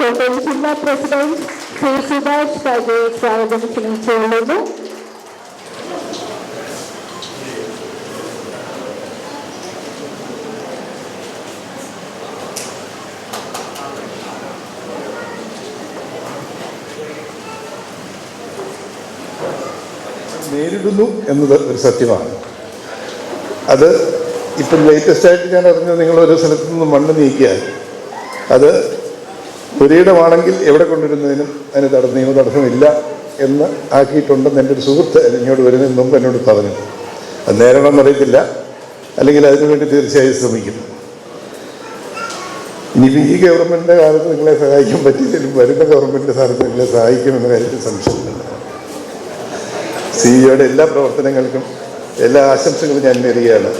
കോട്ടയം ജില്ലാ പ്രസിഡന്റ് ശ്രീ സുഭാഷ് കാജയെ സ്വാഗതം ക്ഷണിച്ചുകൊള്ളുന്നു നേരിടുന്നു എന്നത് ഒരു സത്യമാണ്. അത് ഇപ്പം ലേറ്റസ്റ്റ് ആയിട്ട് ഞാൻ അറിഞ്ഞത് നിങ്ങൾ ഒരു സ്ഥലത്ത് നിന്ന് മണ്ണ് നീക്കിയാൽ. അത് പുരയിടമാണെങ്കിൽ എവിടെ കൊണ്ടിരുന്നതിനും അതിന് തട നിയമ തടസ്സമില്ല എന്ന് ആക്കിയിട്ടുണ്ടെന്ന് എന്റെ ഒരു സുഹൃത്ത് ഇങ്ങോട്ട് വരുന്നതിന് മുമ്പ് എന്നോട് പറഞ്ഞു. അത് നേരണമെന്ന് അറിയത്തില്ല. അല്ലെങ്കിൽ അതിനുവേണ്ടി തീർച്ചയായും ശ്രമിക്കും. ഇനി ഈ ഗവൺമെന്റിന്റെ കാലത്ത് നിങ്ങളെ സഹായിക്കാൻ പറ്റിയില്ലെങ്കിലും വരുന്ന ഗവൺമെന്റിന്റെ കാലത്ത് നിങ്ങളെ സഹായിക്കുമെന്ന കാര്യത്തിൽ സംശയമില്ല. സിഇഒയുടെ എല്ലാ പ്രവർത്തനങ്ങൾക്കും എല്ലാ ആശംസകളും ഞാൻ നേരുകയാണ്.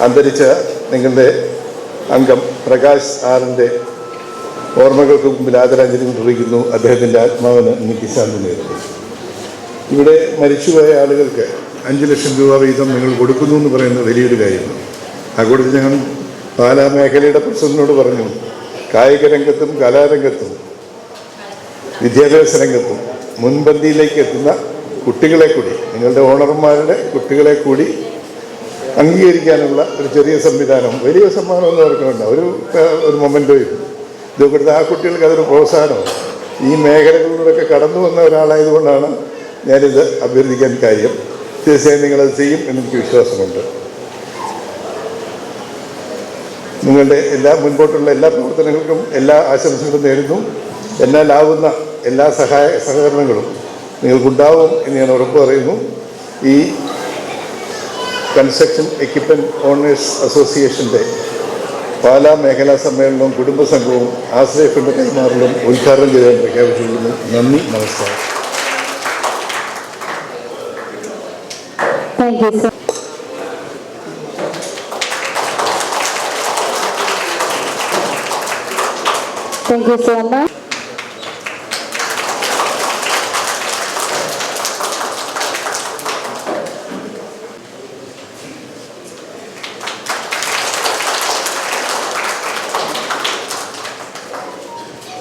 അന്തരിച്ച നിങ്ങളുടെ അംഗം പ്രകാശ് ആറിന്റെ ഓർമ്മകൾക്ക് മുമ്പിൽ ആദരാഞ്ജലി കൊണ്ടിരിക്കുന്നു അദ്ദേഹത്തിന്റെ ആത്മാവിന് നിത്യശാന്തി നേരുന്നു. ഇവിടെ മരിച്ചുപോയ ആളുകൾക്ക് അഞ്ച് ലക്ഷം രൂപ വീതം നിങ്ങൾ കൊടുക്കുന്നു എന്ന് പറയുന്നത് വലിയൊരു കാര്യമാണ്. അതുകൊണ്ട് ഞാൻ പാലാ മേഖലയുടെ പ്രസിഡന്റിനോട് പറഞ്ഞു കായിക രംഗത്തും കലാരംഗത്തും വിദ്യാഭ്യാസ രംഗത്തും മുൻപന്തിയിലേക്ക് എത്തുന്ന കുട്ടികളെ കൂടി നിങ്ങളുടെ ഓണർമാരുടെ കുട്ടികളെ കൂടി അംഗീകരിക്കാനുള്ള ഒരു ചെറിയ സംവിധാനം വലിയ സമ്മാനമൊന്നും വേണ്ട. ഒരു ഒരു മൊമെന്റോയും ഇത് കൊടുത്ത ആ കുട്ടികൾക്ക് അതൊരു പ്രോത്സാഹനമാണ്. ഈ മേഖലകളിലൂടെയൊക്കെ കടന്നു വന്ന ഒരാളായതുകൊണ്ടാണ് ഞാനിത് അഭ്യർത്ഥിക്കാൻ കാര്യം. തീർച്ചയായും നിങ്ങളത് ചെയ്യും എന്നെനിക്ക് വിശ്വാസമുണ്ട്. നിങ്ങളുടെ എല്ലാ മുൻപോട്ടുള്ള എല്ലാ പ്രവർത്തനങ്ങൾക്കും എല്ലാ ആശംസകളും നേരുന്നു. എന്നാലാവുന്ന എല്ലാ സഹായ സഹകരണങ്ങളും നിങ്ങൾക്കുണ്ടാവും എന്ന് ഞാൻ ഉറപ്പ് പറയുന്നു. ഈ കൺസ്ട്രക്ഷൻ എക്യുപ്മെന്റ് ഓണേഴ്സ് അസോസിയേഷന്റെ പാലാ മേഖലാ സമ്മേളനവും കുടുംബസംഘവും ആശ്രയ ഫണ്ട് കൈമാറലും ഉദ്ഘാടനം ചെയ്യാൻ പ്രഖ്യാപിച്ചിരിക്കുന്നു. നന്ദി നമസ്കാരം. Thank you so much.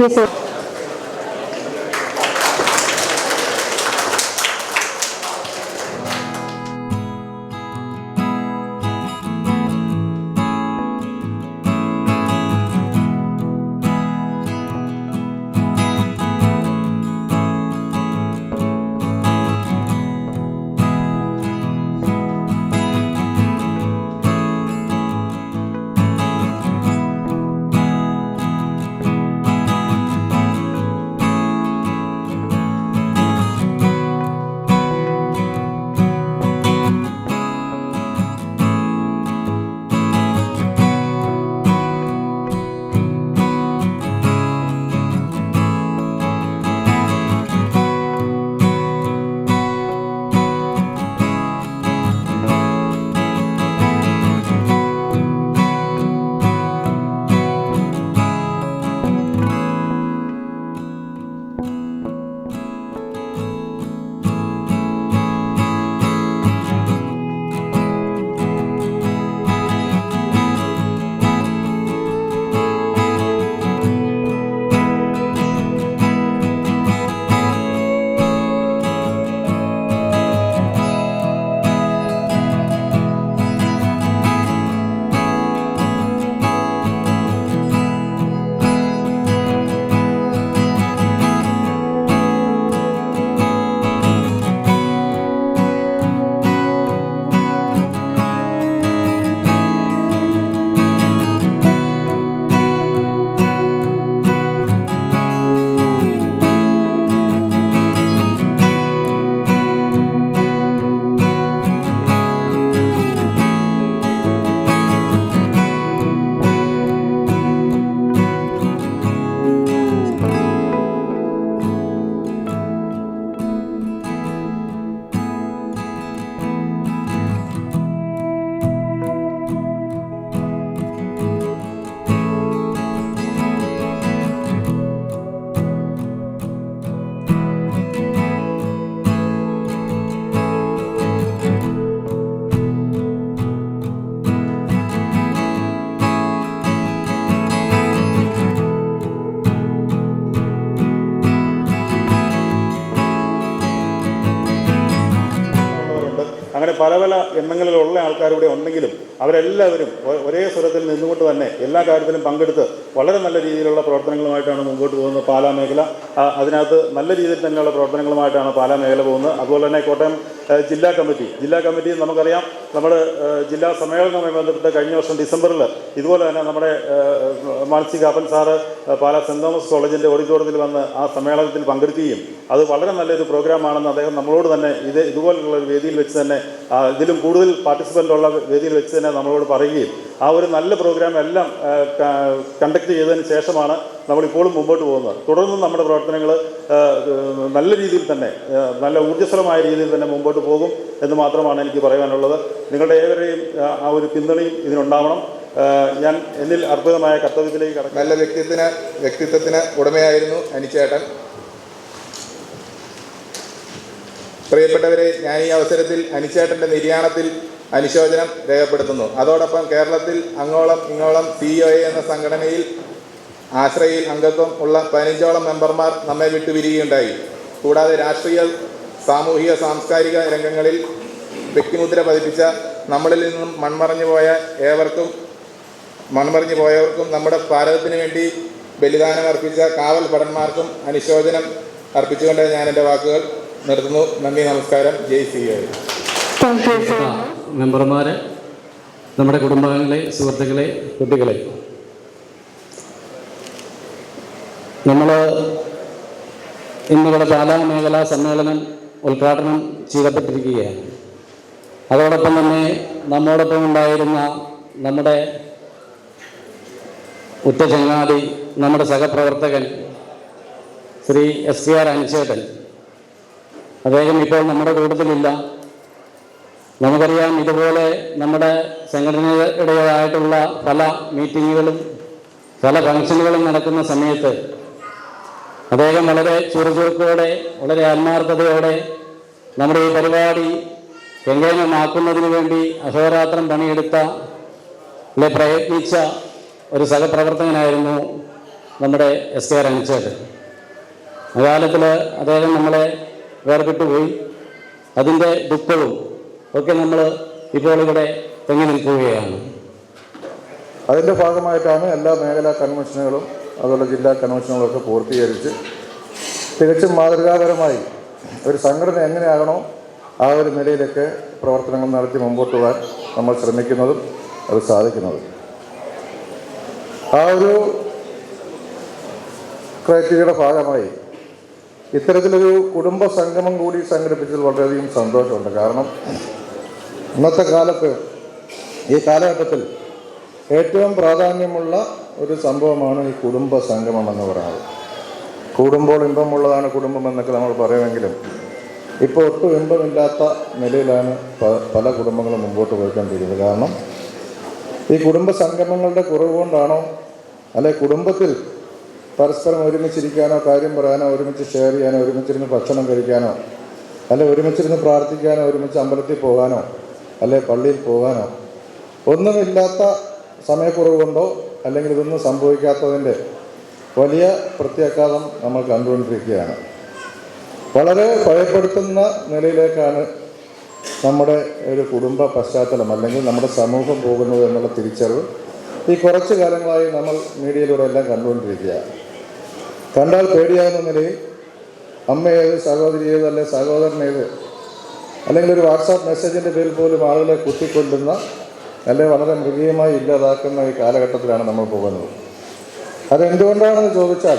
പല പല എണ്ണങ്ങളിലുള്ള ആൾക്കാർ ഇവിടെ ഉണ്ടെങ്കിലും അവരെല്ലാവരും ഒരേ സ്വരത്തിൽ നിന്നുകൊണ്ട് തന്നെ എല്ലാ കാര്യത്തിലും പങ്കെടുത്ത് വളരെ നല്ല രീതിയിലുള്ള പ്രവർത്തനങ്ങളുമായിട്ടാണ് മുമ്പോട്ട് പോകുന്നത് പാലാ മേഖല. അതിനകത്ത് നല്ല രീതിയിൽ തന്നെയുള്ള പ്രവർത്തനങ്ങളുമായിട്ടാണ് പാലാ മേഖല പോകുന്നത്. അതുപോലെ തന്നെ കോട്ടയം ജില്ലാ കമ്മിറ്റി. ജില്ലാ കമ്മിറ്റി നമുക്കറിയാം നമ്മുടെ ജില്ലാ സമ്മേളനവുമായി ബന്ധപ്പെട്ട് കഴിഞ്ഞ വർഷം ഡിസംബറിൽ ഇതുപോലെ തന്നെ നമ്മുടെ Mani C Kappan sir Pala Saint Thomas കോളേജിന്റെ ഓഡിറ്റോറിയത്തിൽ വന്ന് ആ സമ്മേളനത്തിൽ പങ്കെടുക്കുകയും അത് വളരെ നല്ലൊരു പ്രോഗ്രാമാണെന്ന് അദ്ദേഹം നമ്മളോട് തന്നെ ഇത് ഇതുപോലുള്ള ഒരു വേദിയിൽ വെച്ച് തന്നെ ഇതിലും കൂടുതൽ പാർട്ടിസിപ്പന്റ് ഉള്ള വേദിയിൽ വെച്ച് തന്നെ നമ്മളോട് പറയുകയും ആ ഒരു നല്ല പ്രോഗ്രാം എല്ലാം കണ്ടക്ട് ചെയ്തതിന് ശേഷമാണ് നമ്മളിപ്പോഴും മുമ്പോട്ട് പോകുന്നത്. തുടർന്നും നമ്മുടെ പ്രവർത്തനങ്ങൾ നല്ല രീതിയിൽ തന്നെ നല്ല ഊർജസ്വലമായ രീതിയിൽ തന്നെ മുമ്പോട്ട് പോകും എന്ന് മാത്രമാണ് എനിക്ക് പറയാനുള്ളത്. നിങ്ങളുടെ ഏവരെയും ആ, ഒരു പിന്തുണയും ഇതിനുണ്ടാവണം. ഞാൻ എന്നിൽ അർപ്പിതമായ കർത്തവ്യത്തിലേക്ക് കടക്കും. നല്ല വ്യക്തിത്വത്തിന് വ്യക്തിത്വത്തിന് ഉടമയായിരുന്നു അനിച്ചേട്ടൻ. പ്രിയപ്പെട്ടവരെ ഞാൻ ഈ അവസരത്തിൽ അനിച്ചേട്ടന്റെ നിര്യാണത്തിൽ അനുശോചനം രേഖപ്പെടുത്തുന്നു. അതോടൊപ്പം കേരളത്തിൽ അങ്ങോളം ഇങ്ങോളം സി എന്ന സംഘടനയിൽ ആശ്രയിൽ അംഗത്വം ഉള്ള പതിനഞ്ചോളം മെമ്പർമാർ നമ്മെ വിട്ടുപിരിയുകയുണ്ടായി കൂടാതെ രാഷ്ട്രീയ സാമൂഹിക സാംസ്കാരിക രംഗങ്ങളിൽ വ്യക്തിമുദ്ര പതിപ്പിച്ച നമ്മളിൽ നിന്നും മൺമറഞ്ഞു പോയ ഏവർക്കും മൺമറിഞ്ഞു പോയവർക്കും നമ്മുടെ ഭാരതത്തിന് വേണ്ടി ബലിദാനം അർപ്പിച്ച കാവൽ ഭടന്മാർക്കും അനുശോചനം അർപ്പിച്ചുകൊണ്ട് ഞാൻ എന്റെ വാക്കുകൾ നിർത്തുന്നു. നന്ദി നമസ്കാരം. Jaycee. മെമ്പർമാർ നമ്മുടെ കുടുംബാംഗങ്ങളെ സുഹൃത്തുക്കളെ കുട്ടികളെ നമ്മൾ ഇന്നിവിടെ പാലാ മേഖലാ സമ്മേളനം ഉദ്ഘാടനം ചെയ്യപ്പെട്ടിരിക്കുകയാണ്. അതോടൊപ്പം തന്നെ നമ്മോടൊപ്പം ഉണ്ടായിരുന്ന നമ്മുടെ ഉറ്റ നമ്മുടെ സഹപ്രവർത്തകൻ ശ്രീ എസ് സി ആർ അനിച്ചേട്ടൻ. അദ്ദേഹം ഇപ്പോൾ നമ്മുടെ കൂട്ടത്തിലില്ല. നമുക്കറിയാം ഇതുപോലെ നമ്മുടെ സംഘടനയുടേതായിട്ടുള്ള പല മീറ്റിങ്ങുകളും പല ഫംഗ്ഷനുകളും നടക്കുന്ന സമയത്ത് അദ്ദേഹം വളരെ ചുറുചുറുക്കോടെ വളരെ ആത്മാർത്ഥതയോടെ നമ്മുടെ ഈ പരിപാടി കെങ്കേമമാക്കുന്നതിന് വേണ്ടി അഹോരാത്രം പണിയെടുത്ത അല്ലെ പ്രയത്നിച്ച ഒരു സഹപ്രവർത്തകനായിരുന്നു നമ്മുടെ എസ് കെ രണിച്ചേട്ടൻ അകാലത്തിൽ അദ്ദേഹം നമ്മളെ വേർപെട്ടുപോയി അതിന്റെ ദുഃഖവും ഒക്കെ നമ്മൾ ഇപ്പോൾ ഇവിടെ തെങ്ങി നിൽക്കുകയാണ്. അതിന്റെ ഭാഗമായിട്ടാണ് എല്ലാ മേഖലാ കൺവെൻഷനുകളും അതുപോലെ ജില്ലാ കൺവെൻഷനുകളൊക്കെ പൂർത്തീകരിച്ച് തികച്ചും മാതൃകാപരമായി ഒരു സംഘടന എങ്ങനെയാകണോ ആ ഒരു നിലയിലൊക്കെ പ്രവർത്തനങ്ങൾ നടത്തി മുമ്പോട്ട് പോകാൻ നമ്മൾ ശ്രമിക്കുന്നതും അത് സാധിക്കുന്നതും. ആ ഒരു ക്രൈറ്റീരിയയുടെ ഭാഗമായി ഇത്തരത്തിലൊരു കുടുംബ സംഗമം കൂടി സംഘടിപ്പിച്ചതിൽ വളരെയധികം സന്തോഷമുണ്ട്. കാരണം ഇന്നത്തെ കാലത്ത് ഈ കാലഘട്ടത്തിൽ ഏറ്റവും പ്രാധാന്യമുള്ള ഒരു സംഭവമാണ് ഈ കുടുംബ സംഗമം എന്ന് പറയുന്നത്. കൂടുമ്പോൾ ഇമ്പമുള്ളതാണ് കുടുംബം എന്നൊക്കെ നമ്മൾ പറയുമെങ്കിലും ഇപ്പോൾ ഒട്ടും ഇമ്പമില്ലാത്ത നിലയിലാണ് പല കുടുംബങ്ങളും മുമ്പോട്ട് പോയിക്കൊണ്ടിരിക്കുന്നത്. കാരണം ഈ കുടുംബ സംഗമങ്ങളുടെ കുറവ് കൊണ്ടാണോ അല്ലെ കുടുംബത്തിൽ പരസ്പരം ഒരുമിച്ചിരിക്കാനോ കാര്യം പറയാനോ ഒരുമിച്ച് ഷെയർ ചെയ്യാനോ ഒരുമിച്ചിരുന്ന് ഭക്ഷണം കഴിക്കാനോ അല്ലെ ഒരുമിച്ചിരുന്ന് പ്രാർത്ഥിക്കാനോ ഒരുമിച്ച് അമ്പലത്തിൽ പോകാനോ അല്ലെ പള്ളിയിൽ പോകാനോ ഒന്നുമില്ലാത്ത സമയക്കുറവ് കൊണ്ടോ അല്ലെങ്കിൽ ഇതൊന്നും സംഭവിക്കാത്തതിന്റെ വലിയ പ്രത്യാഘാതം നമ്മൾ കണ്ടുകൊണ്ടിരിക്കുകയാണ്. വളരെ ഭയപ്പെടുത്തുന്ന നിലയിലേക്കാണ് നമ്മുടെ ഒരു കുടുംബ പശ്ചാത്തലം അല്ലെങ്കിൽ നമ്മുടെ സമൂഹം പോകുന്നത് എന്നുള്ള തിരിച്ചറിവ് ഈ കുറച്ച് കാലങ്ങളായി നമ്മൾ മീഡിയയിലൂടെ എല്ലാം കണ്ടുകൊണ്ടിരിക്കുകയാണ്. കണ്ടാൽ പേടിയാകുന്ന നിലയിൽ അമ്മ ഏത് സഹോദരി ഏത് അല്ലെ സഹോദരൻ ഏത് അല്ലെങ്കിൽ ഒരു വാട്സാപ്പ് മെസ്സേജിന്റെ പേരിൽ പോലും ആളുകളെ കുത്തിക്കൊല്ലുന്ന അല്ലെ വളരെ മൃഗീയമായി ഇല്ലാതാക്കുന്ന ഈ കാലഘട്ടത്തിലാണ് നമ്മൾ പോകുന്നത്. അതെന്തുകൊണ്ടാണെന്ന് ചോദിച്ചാൽ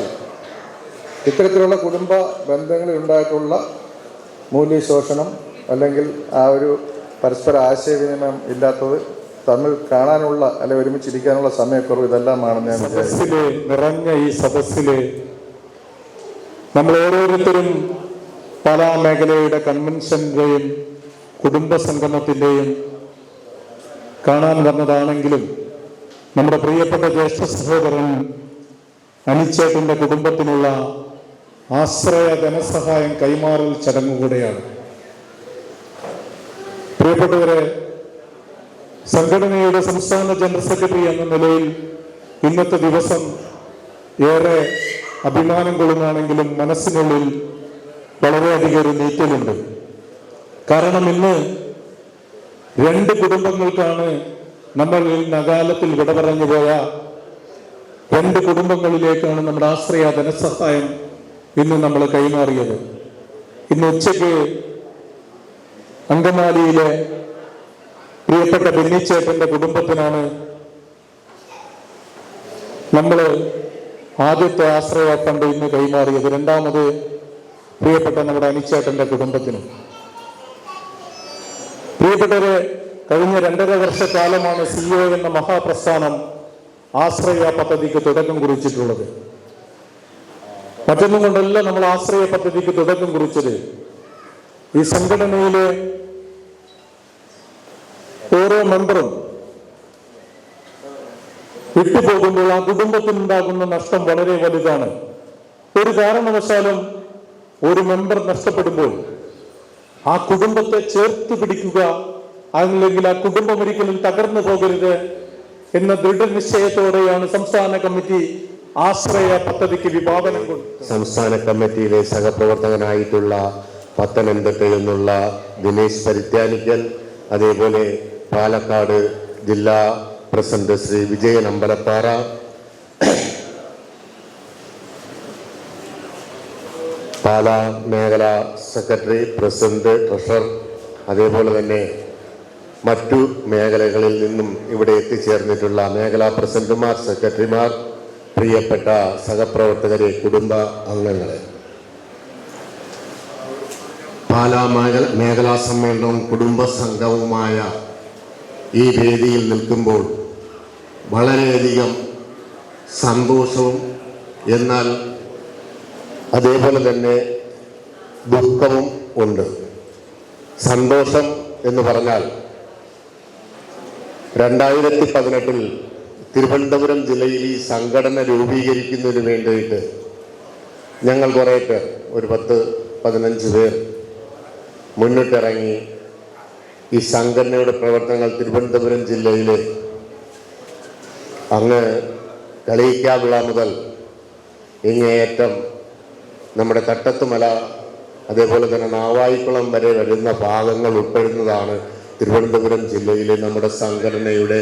ഇത്തരത്തിലുള്ള കുടുംബ ബന്ധങ്ങളിൽ ഉണ്ടായിട്ടുള്ള മൂല്യശോഷണം അല്ലെങ്കിൽ ആ ഒരു പരസ്പര ആശയവിനിമയം ഇല്ലാത്തത് തമ്മിൽ കാണാനുള്ള അല്ലെ ഒരുമിച്ചിരിക്കാനുള്ള സമയക്കുറവ് ഇതെല്ലാമാണെന്ന് ഞാൻ സദസ്സിലെ നിറഞ്ഞ ഈ സദസ്സിൽ നമ്മൾ ഓരോരുത്തരും പല മേഖലയുടെ കൺവെൻഷന്റെയും കുടുംബ സംഗമത്തിന്റെയും കാണാൻ വന്നതാണെങ്കിലും നമ്മുടെ പ്രിയപ്പെട്ട ജ്യേഷ്ഠ സഹോദരൻ അനിച്ചേട്ടന്റെ കുടുംബത്തിനുള്ള ആശ്രയ ധനസഹായം കൈമാറൽ ചടങ്ങ് കൂടെയാണ് പ്രിയപ്പെട്ടവരെ സംഘടനയുടെ സംസ്ഥാന ജനറൽ സെക്രട്ടറി എന്ന നിലയിൽ ഇന്നത്തെ ദിവസം ഏറെ അഭിമാനം കൊള്ളുന്നതാണെങ്കിലും മനസ്സിനുള്ളിൽ വളരെയധികം ഒരു നീറ്റലുണ്ട്. കാരണം ഇന്ന് രണ്ട് കുടുംബങ്ങൾക്കാണ് നമ്മൾ നഗാലത്തിൽ വിട പറഞ്ഞു പോയ രണ്ട് കുടുംബങ്ങളിലേക്കാണ് നമ്മുടെ ആശ്രയ ധനസഹായം ഇന്ന് നമ്മൾ കൈമാറിയത്. ഇന്ന് ഉച്ചയ്ക്ക് അങ്കമാലിയിലെ പ്രിയപ്പെട്ട ബെന്നിച്ചേട്ടന്റെ കുടുംബത്തിനാണ് നമ്മൾ ആദ്യത്തെ ആശ്രയ ഫണ്ട് ഇന്ന് കൈമാറിയത്. രണ്ടാമത് പ്രിയപ്പെട്ട നമ്മുടെ അനിച്ചേട്ടന്റെ കുടുംബത്തിനും. പ്രിയപ്പെട്ടവരെ കഴിഞ്ഞ രണ്ടര വർഷക്കാലമാണ് ഒ എന്ന മഹാപ്രസ്ഥാനം ആശ്രയ പദ്ധതിക്ക് തുടക്കം കുറിച്ചിട്ടുള്ളത്. മറ്റൊന്നും കൊണ്ടല്ല നമ്മൾ ആശ്രയ പദ്ധതിക്ക് തുടക്കം കുറിച്ചത്. ഈ സംഘടനയിലെ ഓരോ മെമ്പറും വിട്ടുപോകുമ്പോൾ ആ കുടുംബത്തിനുണ്ടാകുന്ന നഷ്ടം വളരെ വലുതാണ്. ഒരു കാരണവശാലും ഒരു മെമ്പർ നഷ്ടപ്പെടുമ്പോൾ ആ കുടുംബത്തെ ചേർത്ത് പിടിക്കുക അല്ലെങ്കിൽ ആ കുടുംബം ഒരിക്കലും തകർന്നു പോകരുത് എന്ന ദൃഢനിശ്ചയത്തോടെയാണ് സംസ്ഥാന കമ്മിറ്റി ആശ്രയ പദ്ധതിക്ക് വിഭാവനം കൊടുത്തത്. സംസ്ഥാന കമ്മിറ്റിയിലെ സഹപ്രവർത്തകനായിട്ടുള്ള പത്തനംതിട്ടയിൽ നിന്നുള്ള ദിനേശ് പരിത്യാനിക്കൽ അതേപോലെ പാലക്കാട് ജില്ലാ പ്രസിഡന്റ് ശ്രീ വിജയൻ അമ്പലപ്പാറ പാലാ മേഖല സെക്രട്ടറി പ്രസിഡന്റ് ട്രഷറർ അതേപോലെ തന്നെ മറ്റു മേഖലകളിൽ നിന്നും ഇവിടെ എത്തിച്ചേർന്നിട്ടുള്ള മേഖലാ പ്രസിഡന്റുമാർ സെക്രട്ടറിമാർ പ്രിയപ്പെട്ട സഹപ്രവർത്തകരെ കുടുംബ അംഗങ്ങളെ. പാലാ മേഖല മേഖലാ സമ്മേളനവും കുടുംബ സംഘവുമായ ഈ വേദിയിൽ നിൽക്കുമ്പോൾ വളരെയധികം സന്തോഷവും എന്നാൽ അതേപോലെ തന്നെ ദുഃഖവും ഉണ്ട്. സന്തോഷം എന്ന് പറഞ്ഞാൽ രണ്ടായിരത്തി പതിനെട്ടിൽ തിരുവനന്തപുരം ജില്ലയിൽ ഈ സംഘടന രൂപീകരിക്കുന്നതിന് വേണ്ടിയിട്ട് ഞങ്ങൾ കുറേ പേർ ഒരു പത്ത് പതിനഞ്ച് പേർ മുന്നിട്ടിറങ്ങി ഈ സംഘടനയുടെ പ്രവർത്തനങ്ങൾ തിരുവനന്തപുരം ജില്ലയിലെ അങ്ങ് കളിയിക്കാവിള മുതൽ ഇങ്ങേയറ്റം നമ്മുടെ തട്ടത്തുമല അതേപോലെ തന്നെ നാവായിക്കുളം വരെ വരുന്ന ഭാഗങ്ങൾ ഉൾപ്പെടുന്നതാണ് തിരുവനന്തപുരം ജില്ലയിലെ നമ്മുടെ സംഘടനയുടെ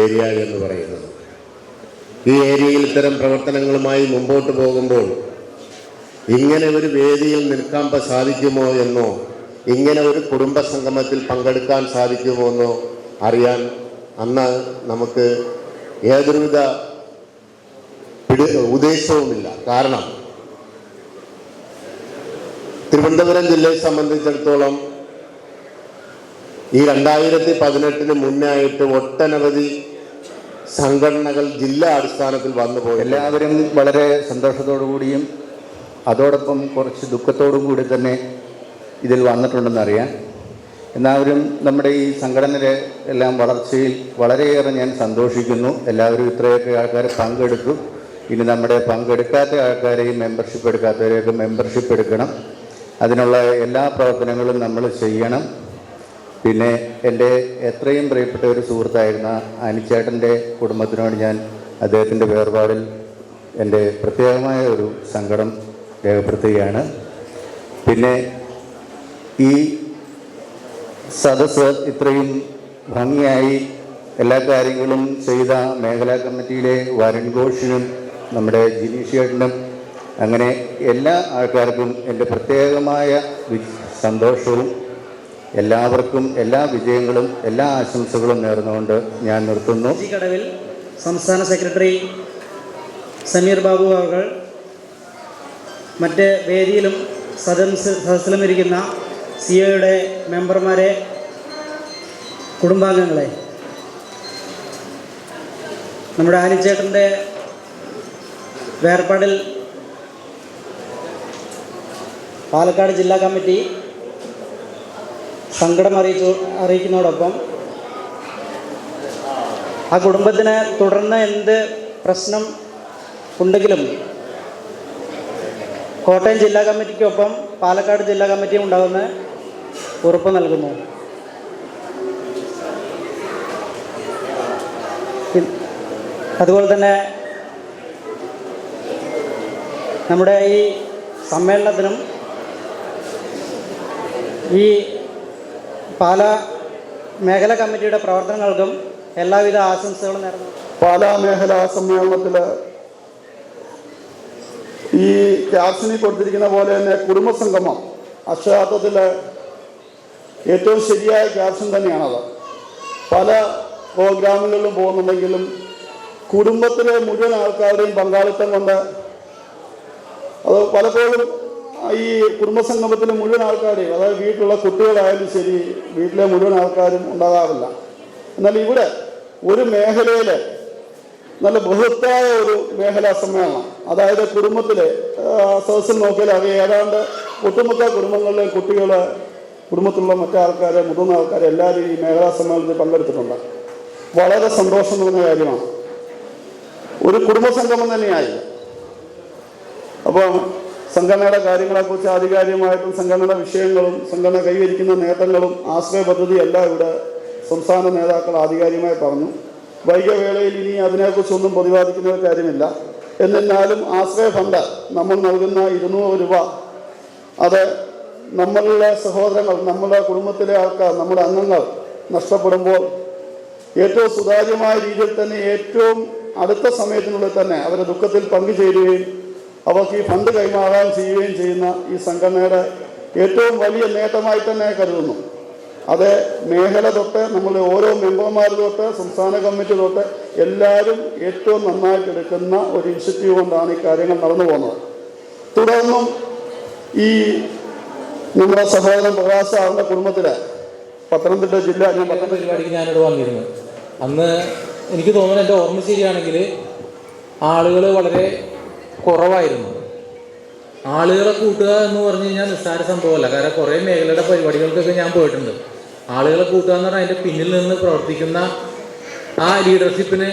ഏരിയ എന്ന് പറയുന്നത്. ഈ ഏരിയയിൽ ഇത്തരം പ്രവർത്തനങ്ങളുമായി മുമ്പോട്ട് പോകുമ്പോൾ ഇങ്ങനെ ഒരു വേദിയിൽ നിൽക്കാൻ സാധിക്കുമോ എന്നോ ഇങ്ങനെ ഒരു കുടുംബ സംഗമത്തിൽ പങ്കെടുക്കാൻ സാധിക്കുമോ എന്നോ അറിയാൻ അന്ന് നമുക്ക് ഏതൊരുവിധ ഉദ്ദേശവുമില്ല. കാരണം തിരുവനന്തപുരം ജില്ലയെ സംബന്ധിച്ചിടത്തോളം ഈ രണ്ടായിരത്തി പതിനെട്ടിന് മുന്നേ ആയിട്ട് ഒട്ടനവധി സംഘടനകൾ ജില്ലാ അടിസ്ഥാനത്തിൽ വന്നു പോയി. എല്ലാവരും വളരെ കൂടിയും അതോടൊപ്പം കുറച്ച് ദുഃഖത്തോടും കൂടി തന്നെ ഇതിൽ വന്നിട്ടുണ്ടെന്നറിയാം. എല്ലാവരും നമ്മുടെ ഈ സംഘടനയുടെ എല്ലാം വളർച്ചയിൽ വളരെയേറെ ഞാൻ സന്തോഷിക്കുന്നു. എല്ലാവരും ഇത്രയൊക്കെ ആൾക്കാർ പങ്കെടുത്തു. ഇനി നമ്മുടെ പങ്കെടുക്കാത്ത ആൾക്കാരെയും മെമ്പർഷിപ്പ് എടുക്കാത്തവരെയൊക്കെ മെമ്പർഷിപ്പ് എടുക്കണം. അതിനുള്ള എല്ലാ പ്രവർത്തനങ്ങളും നമ്മൾ ചെയ്യണം. പിന്നെ എന്റെ എത്രയും പ്രിയപ്പെട്ട ഒരു സുഹൃത്തായിരുന്ന അനിച്ചേട്ടന്റെ കുടുംബത്തിനോട് ഞാൻ അദ്ദേഹത്തിന്റെ വേർപാടിൽ എന്റെ പ്രത്യേകമായ ഒരു സങ്കടം രേഖപ്പെടുത്തുകയാണ്. പിന്നെ ഈ സദസ്സ് ഇത്രയും ഭംഗിയായി എല്ലാ കാര്യങ്ങളും ചെയ്ത മേഖലാ കമ്മിറ്റിയിലെ വരൺ ഘോഷിനും നമ്മുടെ ജിനീഷ് ചേട്ടനും അങ്ങനെ എല്ലാ ആൾക്കാർക്കും എന്റെ പ്രത്യേകമായ സന്തോഷവും എല്ലാവർക്കും എല്ലാ വിജയങ്ങളും എല്ലാ ആശംസകളും നേർന്നുകൊണ്ട് ഞാൻ നിർത്തുന്നു. കടവിൽ സംസ്ഥാന സെക്രട്ടറി സമീർ ബാബു അവർ മറ്റ് വേദിയിലും സദസ് സദസ്സിലും ഇരിക്കുന്ന സി ഒയുടെ മെമ്പർമാരെ കുടുംബാംഗങ്ങളെ നമ്മുടെ ആനിച്ചേട്ടന്റെ വേർപാടിൽ പാലക്കാട് ജില്ലാ കമ്മിറ്റി സങ്കടം അറിയിച്ചു അറിയിക്കുന്നതോടൊപ്പം ആ കുടുംബത്തിന് തുടർന്ന് എന്ത് പ്രശ്നം ഉണ്ടെങ്കിലും കോട്ടയം ജില്ലാ കമ്മിറ്റിക്കൊപ്പം പാലക്കാട് ജില്ലാ കമ്മിറ്റിയും ഉണ്ടാകുമെന്ന് ഉറപ്പ് നൽകുന്നു. അതുപോലെ തന്നെ നമ്മുടെ ഈ സമ്മേളനത്തിനും ഈ പാല മേഖലാ കമ്മിറ്റിയുടെ പ്രവർത്തനങ്ങൾക്കും എല്ലാവിധ ആശംസകളും നേർന്നു. പാലാ മേഖലാ സമ്മേളനത്തിൽ ഈ ക്യാപ്ഷനിൽ കൊടുത്തിരിക്കുന്ന പോലെ തന്നെ കുടുംബസംഗമം അക്ഷരാർത്ഥത്തിൽ ഏറ്റവും ശരിയായ ക്യാപ്ഷൻ തന്നെയാണത്. പല പ്രോഗ്രാമുകളിലും പോകുന്നുണ്ടെങ്കിലും കുടുംബത്തിലെ മുഴുവൻ ആൾക്കാരുടെയും പങ്കാളിത്തം കൊണ്ട് അത് പലപ്പോഴും ഈ കുടുംബസംഗമത്തിലെ മുഴുവൻ ആൾക്കാരെയും അതായത് വീട്ടിലുള്ള കുട്ടികളായാലും ശരി വീട്ടിലെ മുഴുവൻ ആൾക്കാരും ഉണ്ടാകാറില്ല. എന്നാൽ ഇവിടെ ഒരു മേഖലയിൽ നല്ല ബൃഹത്തായ ഒരു മേഖലാ സമ്മേളനം അതായത് കുടുംബത്തിലെ സദസ്സിൽ നോക്കിയാൽ അത് ഏതാണ്ട് ഒട്ടുമുക്ക കുടുംബങ്ങളിലെ കുട്ടികൾ കുടുംബത്തിലുള്ള മറ്റേ ആൾക്കാർ മുതിർന്ന ആൾക്കാർ എല്ലാവരും ഈ മേഖലാ സമ്മേളനത്തിൽ പങ്കെടുത്തിട്ടുണ്ട്. വളരെ സന്തോഷം തോന്നുന്ന കാര്യമാണ്. ഒരു കുടുംബസംഗമം തന്നെയായി. അപ്പോൾ സംഘടനയുടെ കാര്യങ്ങളെക്കുറിച്ച് ആധികാരികമായിട്ടും സംഘടനയുടെ വിഷയങ്ങളും സംഘടന കൈവരിക്കുന്ന നേട്ടങ്ങളും ആശ്രയ പദ്ധതി എല്ലാം ഇവിടെ സംസ്ഥാന നേതാക്കൾ ആധികാരികമായി പറഞ്ഞു. വൈകവേളയിൽ ഇനി അതിനെക്കുറിച്ചൊന്നും പ്രതിപാദിക്കുന്ന കാര്യമില്ല. എന്നിരുന്നാലും ആശ്രയ ഫണ്ട് നമ്മൾ നൽകുന്ന ഇരുന്നൂറ് രൂപ അത് നമ്മളുടെ സഹോദരങ്ങൾ നമ്മുടെ കുടുംബത്തിലെ ആൾക്കാർ നമ്മുടെ അംഗങ്ങൾ നഷ്ടപ്പെടുമ്പോൾ ഏറ്റവും സുതാര്യമായ രീതിയിൽ തന്നെ ഏറ്റവും അടുത്ത സമയത്തിനുള്ളിൽ തന്നെ അവരെ ദുഃഖത്തിൽ പങ്കുചേരുകയും അവർക്ക് ഈ ഫണ്ട് കൈമാറാൻ ചെയ്യുകയും ചെയ്യുന്ന ഈ സംഘടനയുടെ ഏറ്റവും വലിയ നേട്ടമായി തന്നെ കരുതുന്നു. അത് മേഖല തൊട്ട് നമ്മുടെ ഓരോ മെമ്പർമാർ തൊട്ട് സംസ്ഥാന കമ്മിറ്റി തൊട്ട് എല്ലാവരും ഏറ്റവും നന്നായിട്ട് എടുക്കുന്ന ഒരു ഇനിഷ്യേറ്റീവ് കൊണ്ടാണ് ഈ കാര്യങ്ങൾ നടന്നു പോകുന്നത്. തുടർന്നും ഈ നമ്മുടെ സഹോദരൻ പ്രകാശ് സാറിന്റെ കുടുംബത്തിലെ പത്തനംതിട്ട ജില്ല ഞാൻ പത്തനംതിട്ട പരിപാടിക്ക് ഞാനിവിടെ വന്നിരുന്നു അന്ന് എനിക്ക് തോന്നുന്നു എന്റെ ഓർമ്മ ശരിയാണെങ്കിൽ ആളുകൾ വളരെ കുറവായിരുന്നു. ആളുകളെ കൂട്ടുക എന്ന് പറഞ്ഞു കഴിഞ്ഞാൽ നിസ്സാര സംഭവമല്ല. കാരണം കുറേ മേഖലയുടെ പരിപാടികൾക്കൊക്കെ ഞാൻ പോയിട്ടുണ്ട്. ആളുകളെ കൂട്ടുക എന്ന് പറഞ്ഞാൽ അതിന്റെ പിന്നിൽ നിന്ന് പ്രവർത്തിക്കുന്ന ആ ലീഡർഷിപ്പിന്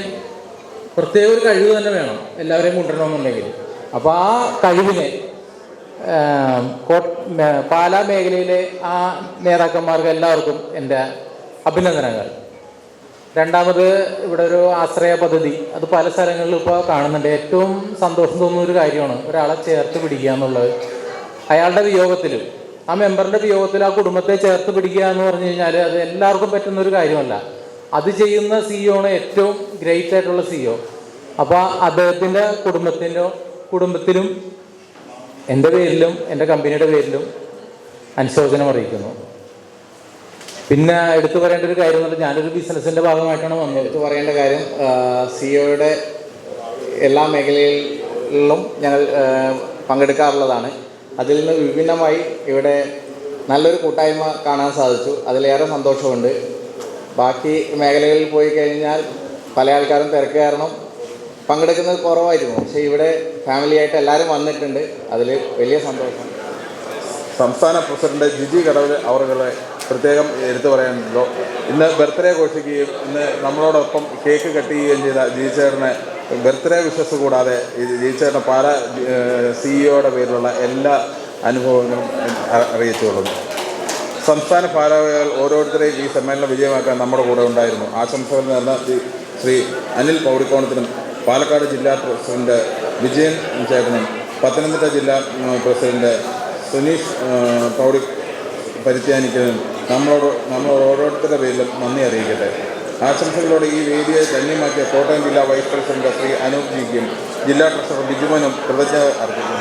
പ്രത്യേക ഒരു കഴിവ് തന്നെ വേണം. എല്ലാവരെയും കൊണ്ടുവരണമെന്നുണ്ടെങ്കിൽ. അപ്പോൾ ആ കഴിവിനെ പാലാ മേഖലയിലെ ആ നേതാക്കന്മാർക്ക് എല്ലാവർക്കും എന്റെ അഭിനന്ദനങ്ങൾ. രണ്ടാമത് ഇവിടെ ഒരു ആശ്രയ പദ്ധതി. അത് പല സ്ഥലങ്ങളിലും ഇപ്പോൾ കാണുന്നുണ്ട്. ഏറ്റവും സന്തോഷം തോന്നുന്ന ഒരു കാര്യമാണ് ഒരാളെ ചേർത്ത് പിടിക്കുക എന്നുള്ളത്. അയാളുടെ വിയോഗത്തിൽ ആ മെമ്പറിന്റെ വിയോഗത്തിൽ ആ കുടുംബത്തെ ചേർത്ത് പിടിക്കുക എന്ന് പറഞ്ഞു കഴിഞ്ഞാൽ അത് എല്ലാവർക്കും പറ്റുന്ന ഒരു കാര്യമല്ല. അത് ചെയ്യുന്ന സിഇഒ ആണ് ഏറ്റവും ഗ്രേറ്റ് ആയിട്ടുള്ള സിഇഒ അപ്പോൾ അദ്ദേഹത്തിന്റെ കുടുംബത്തിന്റെ കുടുംബത്തിലും എന്റെ പേരിലും എന്റെ കമ്പനിയുടെ പേരിലും അനുശോചനം അറിയിക്കുന്നു. പിന്നെ എടുത്തു പറയേണ്ട ഒരു കാര്യം എന്ന് പറഞ്ഞാൽ ഞാനൊരു ബിസിനസിന്റെ ഭാഗമായിട്ടാണ് വന്നത്. എടുത്തു പറയേണ്ട കാര്യം സിഒയുടെ എല്ലാ മേഖലകളിലും ഞങ്ങൾ പങ്കെടുക്കാറുള്ളതാണ്. അതിൽ നിന്ന് വിഭിന്നമായി ഇവിടെ നല്ലൊരു കൂട്ടായ്മ കാണാൻ സാധിച്ചു. അതിലേറെ സന്തോഷമുണ്ട്. ബാക്കി മേഖലകളിൽ പോയി കഴിഞ്ഞാൽ പല ആൾക്കാരും തിരക്ക് കാരണം പങ്കെടുക്കുന്നത് കുറവായിരുന്നു. പക്ഷേ ഇവിടെ ഫാമിലിയായിട്ട് എല്ലാവരും വന്നിട്ടുണ്ട്. അതിൽ വലിയ സന്തോഷം. സംസ്ഥാന പ്രസിഡന്റ് ജിജി കടവ് അവറുകളെ പ്രത്യേകം എടുത്തു പറയാനുണ്ടോ. ഇന്ന് ബർത്ത്ഡേ ഘോഷിക്കുകയും ഇന്ന് നമ്മളോടൊപ്പം കേക്ക് കട്ട് ചെയ്യുകയും ചെയ്ത ജീച്ചേട്ടനെ ബർത്ത്ഡേ വിഷസ് കൂടാതെ ഈ പാല സിഇഒയുടെ പേരിലുള്ള എല്ലാ അനുഭവങ്ങളും അറിയിച്ചുകൊള്ളുന്നു. സംസ്ഥാന ഭാരവാഹികൾ ഓരോരുത്തരെയും ഈ സമ്മേളനം വിജയമാക്കാൻ നമ്മുടെ കൂടെ ഉണ്ടായിരുന്നു. ആശംസകൾ നേർന്ന ശ്രീ- അനിൽ പൗരിക്കോണത്തിനും പാലക്കാട് ജില്ലാ പ്രസിഡന്റ് വിജയൻ ചേട്ടനും പത്തനംതിട്ട ജില്ലാ പ്രസിഡന്റ് സുനീഷ് പൗരി പൗടി നമ്മളോട് നമ്മൾ ഓരോരുത്തരുടെ പേരിലും നന്ദി അറിയിക്കട്ടെ. ആശംസകളോടെ ഈ വേദിയെ ധന്യമാക്കിയ കോട്ടയം ജില്ലാ വൈസ് പ്രസിഡന്റ് ശ്രീ അനൂപ് ജിക്കും ജില്ലാ ട്രഷറർ ബിജുമനും കൃതജ്ഞത അർപ്പിക്കുന്നു.